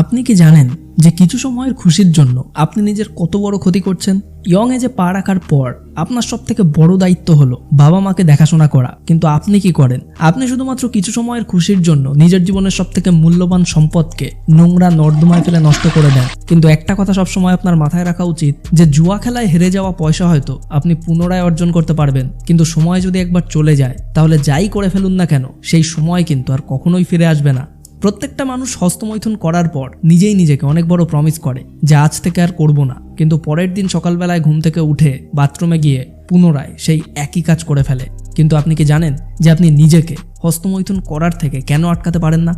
আপনি কি জানেন যে কিছু সময়ের খুশির জন্য আপনি নিজের কত বড় ক্ষতি করছেন? ইয়ং এজে পা রাখার পর আপনার সব থেকে বড় দায়িত্ব হলো বাবা মাকে দেখাশোনা করা। কিন্তু আপনি কি করেন? আপনি শুধুমাত্র কিছু সময়ের খুশির জন্য নিজের জীবনের সব থেকে মূল্যবান সম্পদকে নোংরা নর্দমায় ফেলে নষ্ট করে দেন। কিন্তু একটা কথা সবসময় আপনার মাথায় রাখা উচিত, যে জুয়া খেলায় হেরে যাওয়া পয়সা হয়তো আপনি পুনরায় অর্জন করতে পারবেন। কিন্তু সময় যদি একবার চলে যায়, তাহলে যাই করে ফেলুন না কেন, সেই সময় কিন্তু আর কখনোই ফিরে আসবে না। প্রত্যেকটা মানুষ হস্তমৈথুন করার পর নিজেই নিজেকে অনেক বড় প্রমিস করে যে আজ থেকে আর করব না। কিন্তু পরের দিন সকালবেলায় ঘুম থেকে উঠে বাথরুমে গিয়ে পুনরায় সেই একই কাজ করে ফেলে। কিন্তু আপনি কি জানেন যে আপনি নিজেকে হস্তমৈথুন করার থেকে কেন আটকাতে পারেন না?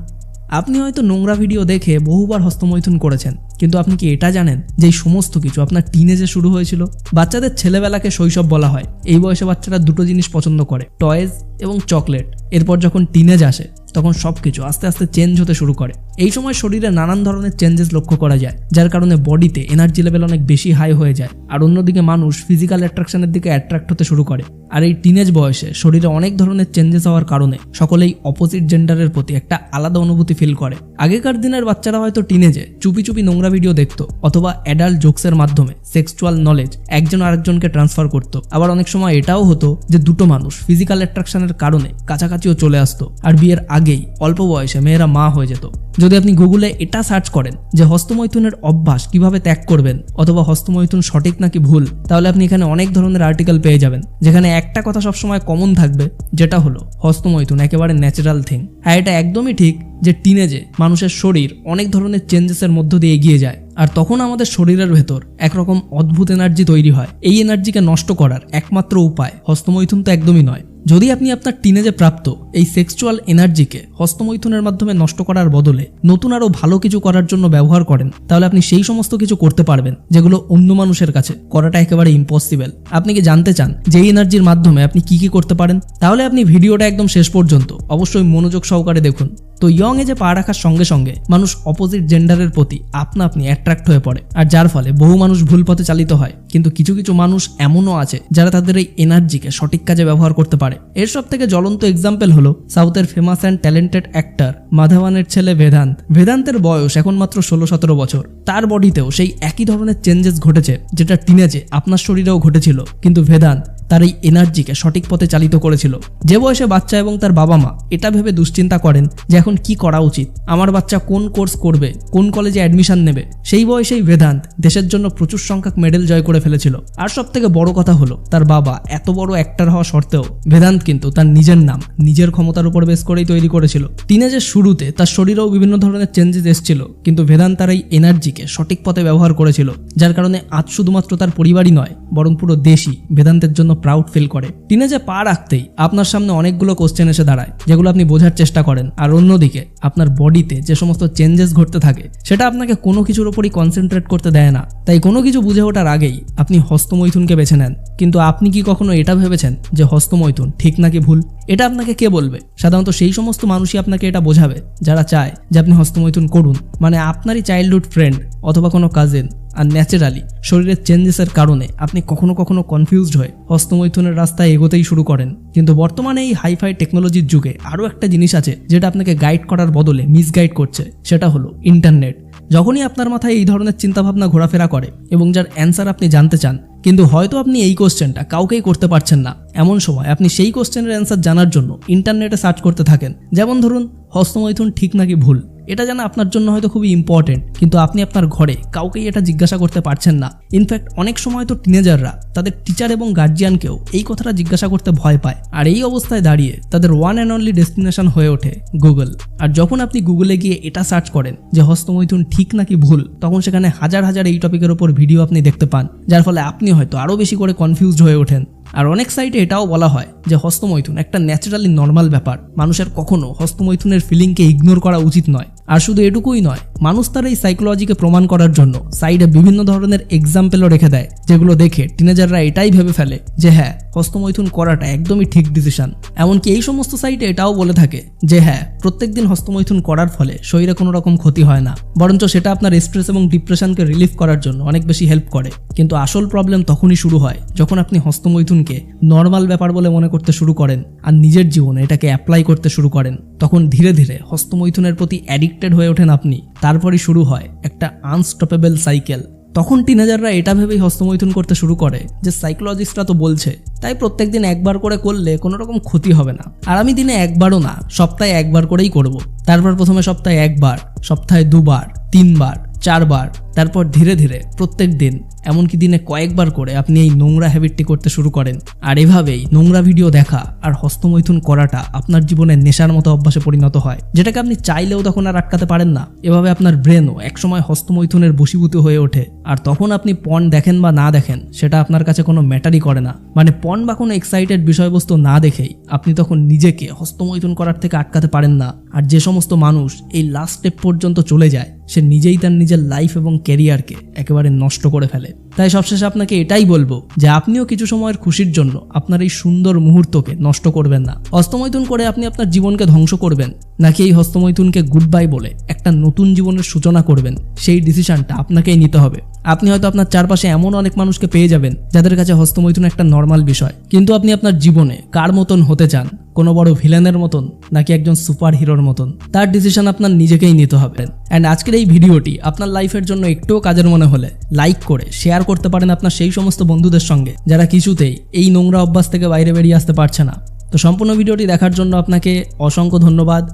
আপনি হয়তো নোংরা ভিডিও দেখে বহুবার হস্তমৈথুন করেছেন, কিন্তু আপনি কি এটা জানেন যে এই সমস্ত কিছু আপনার টিনেজে শুরু হয়েছিল? বাচ্চাদের ছেলেবেলাকে শৈশব বলা হয়। এই বয়সে বাচ্চারা দুটো জিনিস পছন্দ করে টয়েজ এবং চকলেট এরপর যখন টিনেজ আসে তখন সব কিছু আস্তে আস্তে চেঞ্জ হতে শুরু করে। এই সময় শরীরে নানান ধরনের চেঞ্জেস লক্ষ্য করা যায়, যার কারণে বডিতে এনার্জি লেভেল অনেক বেশি হাই হয়ে যায়। আর অন্যদিকে মানুষ ফিজিক্যাল অ্যাট্রাকশনের দিকে অ্যাট্রাক্ট হতে শুরু করে। আর এই টিনেজ বয়সে শরীরে অনেক ধরনের চেঞ্জেস হওয়ার কারণে সকলেই অপোজিট জেন্ডারের প্রতি একটা আলাদা অনুভূতি ফিল করে। আগেকার দিনের বাচ্চারা হয়তো টিনেজে চুপি চুপি নোংরা ভিডিও দেখতো অথবা অ্যাডাল্ট জোকসের মাধ্যমে সেক্সুয়াল নলেজ একজন আরেকজনকে ট্রান্সফার করতো। আবার অনেক সময় এটাও হতো যে দুটো মানুষ ফিজিক্যাল অ্যাট্রাকশনের কারণে কাছাকাছিও চলে আসতো। আর বিয়ের আগেই অল্প বয়সে মেয়েরা মা হয়ে যেত। যদি আপনি গুগলে এটা সার্চ করেন যে হস্তমৈথুনের অভ্যাস কীভাবে ত্যাগ করবেন অথবা হস্তমৈথুন সঠিক নাকি ভুল, তাহলে আপনি এখানে অনেক ধরনের আর্টিকেল পেয়ে যাবেন, যেখানে একটা কথা সবসময় কমন থাকবে, যেটা হলো হস্তমৈথুন, একেবারে ন্যাচারাল থিং হ্যাঁ এটা একদমই ঠিক যে টিনেজে মানুষের শরীর অনেক ধরনের চেঞ্জেসের মধ্য দিয়ে এগিয়ে যায়, আর তখন আমাদের শরীরের ভেতর একরকম অদ্ভুত এনার্জি তৈরি হয়। এই এনার্জিকে নষ্ট করার একমাত্র উপায় হস্তমৈথুন তো একদমই নয়। যদি আপনি আপনার টিনেজে প্রাপ্ত এই সেক্সুয়াল এনার্জিকে হস্তমৈথুনের মাধ্যমে নষ্ট করার বদলে নতুন আরও ভালো কিছু করার জন্য ব্যবহার করেন, তাহলে আপনি সেই সমস্ত কিছু করতে পারবেন যেগুলো অন্য মানুষের কাছে করাটা একেবারে ইম্পসিবল আপনি কি জানতে চান যে এনার্জির মাধ্যমে আপনি কি কি করতে পারেন? তাহলে আপনি ভিডিওটা একদম শেষ পর্যন্ত অবশ্যই মনোযোগ সহকারে দেখুন। তো ইয়ং এজে পা রাখার সঙ্গে সঙ্গে মানুষ অপোজিট জেন্ডারের প্রতি আপনা আপনি অ্যাট্রাক্ট হয়ে পড়ে, আর যার ফলে বহু মানুষ ভুল পথে চালিত হয়। কিন্তু কিছু কিছু মানুষ এমনও আছে যারা তাদের এই এনার্জিকে সঠিক কাজে ব্যবহার করতে পারে। এর সব থেকে জ্বলন্ত এক্সাম্পল হলো সাউথের ফেমাস অ্যান্ড ট্যালেন্টেড অ্যাক্টর মাধবানের ছেলে বেদান্ত। বেদান্তের বয়স এখন মাত্র ষোলো সতেরো বছর। তার বডিতেও সেই একই ধরনের চেঞ্জেস ঘটেছে, যেটা টিনেজে আপনার শরীরেও ঘটেছিল। কিন্তু বেদান্ত তার এই এনার্জিকে সঠিক পথে চালিত করেছিল। যে বয়সে বাচ্চা এবং তার বাবা মা এটা ভেবে দুশ্চিন্তা করেন যে এখন কি করা উচিত? আমার বাচ্চা কোন কোর্স করবে? কোন কলেজে অ্যাডমিশন নেবে? সেই বয়সেই বেদান্ত দেশের জন্য প্রচুর সংখ্যক মেডেল জয় করে ফেলেছিল। আর সব থেকে বড় কথা হলো, তার বাবা এত বড় অ্যাক্টর হওয়া সত্ত্বেও বেদান্ত কিন্তু তার নিজের নাম, নিজের ক্ষমতার উপর বেশ করেই তৈরি করেছিল। টিনেজের শুরুতে তার শরীরেও বিভিন্ন ধরনের চেঞ্জেস এসেছিল, কিন্তু বেদান্ত তার এই এনার্জিকে সঠিক পথে ব্যবহার করেছিল, যার কারণে আজ শুধুমাত্র তার পরিবারই নয়, বরং পুরো দেশই বেদান্তের জন্য প্রাউড ফিল করে। টিনেজে পা রাখতেই আপনার সামনে অনেকগুলো কোশ্চেন এসে দাঁড়ায়, যেগুলো আপনি বোঝার চেষ্টা করেন। আর অন্যদিকে, আপনার বডিতে যে সমস্ত চেঞ্জেস ঘটতে থাকে, সেটা আপনাকে কোনো কিছুর উপরই কনসেন্ট্রেট করতে দেয় না। তাই কোনো কিছু বুঝে ওঠার আগেই আপনি হস্তমৈথুনকে বেছে নেন। কিন্তু আপনি কি কখনো এটা ভেবেছেন যে হস্তমৈথুন ঠিক নাকি ভুল? এটা আপনাকে কে বলবে? সাধারণত সেই সমস্ত মানুষই আপনাকে এটা বোঝাবে, যারা চায় যে আপনি হস্তমৈথুন করুন। মানে আপনারই চাইল্ডহুড ফ্রেন্ড অথবা কোনো কাজিন আর ন্যাচারালি শরীরের চেঞ্জেসের কারণে আপনি কখনো কখনো কনফিউজড হয়ে হস্তমৈথুনের রাস্তায় এগোতেই শুরু করেন। কিন্তু বর্তমানে এই হাইফাই টেকনোলজির যুগে আরও একটা জিনিস আছে, যেটা আপনাকে গাইড করার বদলে মিসগাইড করছে, সেটা হলো ইন্টারনেট যখনই আপনার মাথায় এই ধরনের চিন্তাভাবনা ঘোরাফেরা করে এবং যার অ্যান্সার আপনি জানতে চান কিন্তু হয়তো আপনি এই কোশ্চেনটা কাউকেই করতে পারছেন না। এমন সময় আপনি সেই কোশ্চেনের অ্যান্সার জানার জন্য ইন্টারনেটে সার্চ করতে থাকেন। যেমন ধরুন, হস্তমৈথুন ঠিক নাকি ভুল? এটা জানা আপনার জন্য হয়তো খুবই ইম্পর্টেন্ট কিন্তু আপনি আপনার ঘরে কাউকেই এটা জিজ্ঞাসা করতে পারছেন না। ইনফ্যাক্ট অনেক সময় তো টিনেজাররা তাদের টিচার এবং গার্জিয়ানকেও এই কথাটা জিজ্ঞাসা করতে ভয় পায়। আর এই অবস্থায় দাঁড়িয়ে তাদের ওয়ান অ্যান্ড অনলি ডেস্টিনেশন হয়ে ওঠে গুগল আর যখন আপনি গুগলে গিয়ে এটা সার্চ করেন যে হস্তমৈথুন ঠিক নাকি ভুল, তখন সেখানে হাজার হাজার এই টপিকের ওপর ভিডিও আপনি দেখতে পান, যার ফলে আপনি হয়তো আরও বেশি করে কনফিউজড হয়ে ওঠেন। আর অনেক সাইটে এটাও বলা হয় যে হস্তমৈথুন একটা ন্যাচারালি নর্মাল ব্যাপার। মানুষের কখনো হস্তমৈথুনের ফিলিংকে ইগনোর করা উচিত নয়। আর শুধু এটুকুই নয়, মানুষ তার এই সাইকোলজিকে প্রমাণ করার জন্য সাইডে বিভিন্ন ধরনের এক্সাম্পেলও রেখে দেয়, যেগুলো দেখে টিনেজাররা এটাই ভেবে ফেলে যে হ্যাঁ হস্তমৈথুন করাটা একদমই ঠিক ডিসিশন এমনকি এই সমস্ত সাইটে এটাও বলে থাকে যে হ্যাঁ প্রত্যেকদিন হস্তমৈথুন করার ফলে শরীরে কোনো রকম ক্ষতি হয় না। বরঞ্চ সেটা আপনার স্ট্রেস এবং ডিপ্রেশনকে রিলিফ করার জন্য অনেক বেশি হেল্প করে। কিন্তু আসল প্রবলেম তখনই শুরু হয় যখন আপনি হস্তমৈথুনকে নর্মাল ব্যাপার বলে মনে করতে শুরু করেন আর নিজের জীবনে এটাকে অ্যাপ্লাই করতে শুরু করেন। তখন ধীরে ধীরে হস্তমৈথুনের প্রতি অ্যাডিক্টেড হয়ে ওঠেন আপনি। তার তারপরই শুরু হয় একটা আনস্টপেবল সাইকেল তখন টিনেজাররা এটা ভেবেই হস্তমৈথুন করতে শুরু করে যে সাইকোলজিস্টরা তো বলছে, তাই প্রত্যেক দিন একবার করে করলে কোনো রকম ক্ষতি হবে না। আর আমি দিনে একবারও না, সপ্তাহে একবার করেই করব। তারপর প্রথমে সপ্তাহে একবার, সপ্তাহে দুবার, তিনবার, চারবার, তারপর ধীরে ধীরে প্রত্যেক দিন এমনকি দিনে কয়েকবার করে আপনি এই নোংরা হ্যাবিটটি করতে শুরু করেন। আর এভাবেই নোংরা ভিডিও দেখা আর হস্তমৈথুন করাটা আপনার জীবনে নেশার মতো অভ্যাসে পরিণত হয়। যেটাকে আপনি চাইলেও তখন আর আটকাতে পারেন না। এভাবে আপনার ব্রেনও একসময় হস্তমৈথুনের বশীভূত হয়ে ওঠে। আর তখন আপনি পণ দেখেন বা না দেখেন, সেটা আপনার কাছে কোনো ম্যাটারই করে না। মানে পণ বা কোনো এক্সাইটেড বিষয়বস্তু না দেখেই আপনি তখন নিজেকে হস্তমৈথুন করার থেকে আটকাতে পারেন না। আর যে সমস্ত মানুষ এই লাস্ট স্টেপ পর্যন্ত চলে যায়, সে নিজেই তার নিজের লাইফ এবং ক্যারিয়ারকে একেবারে নষ্ট করে ফেলে। তাই সবশেষে আপনাকে এটাই বলব যে আপনিও কিছু সময়ের খুশির জন্য আপনার এই সুন্দর মুহূর্তকে নষ্ট করবেন না। হস্তমৈথুন করে আপনি আপনার জীবনকে ধ্বংস করবেন, নাকি এই হস্তমৈথুনকে গুড বাই বলে একটা নতুন জীবনের সূচনা করবেন, সেই ডিসিশনটা আপনাকেই নিতে হবে। আপনি হয়তো আপনার চারপাশে এমন অনেক মানুষকে পেয়ে যাবেন, যাদের কাছে হস্তমৈথুন একটা নর্মাল বিষয়। কিন্তু আপনি আপনার জীবনে কার মতন হতে চান? কোনো বড় ভিলেনের মতন নাকি একজন সুপার হিরোর মতন? তার ডিসিশন আপনার নিজেকেই নিতে হবে। অ্যান্ড আজকের এই ভিডিওটি আপনার লাইফের জন্য একটুও কাজের মনে হলে লাইক করে শেয়ার করতে পারেন আপনার সেই সমস্ত বন্ধুদের সঙ্গে, যারা কিছুতেই এই নোংরা অভ্যাস থেকে বাইরে বেরিয়ে আসতে পারছে না। তো সম্পূর্ণ ভিডিওটি দেখার জন্য আপনাকে অসংখ্য ধন্যবাদ।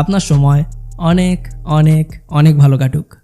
আপনার সময় অনেক অনেক অনেক ভালো কাটুক।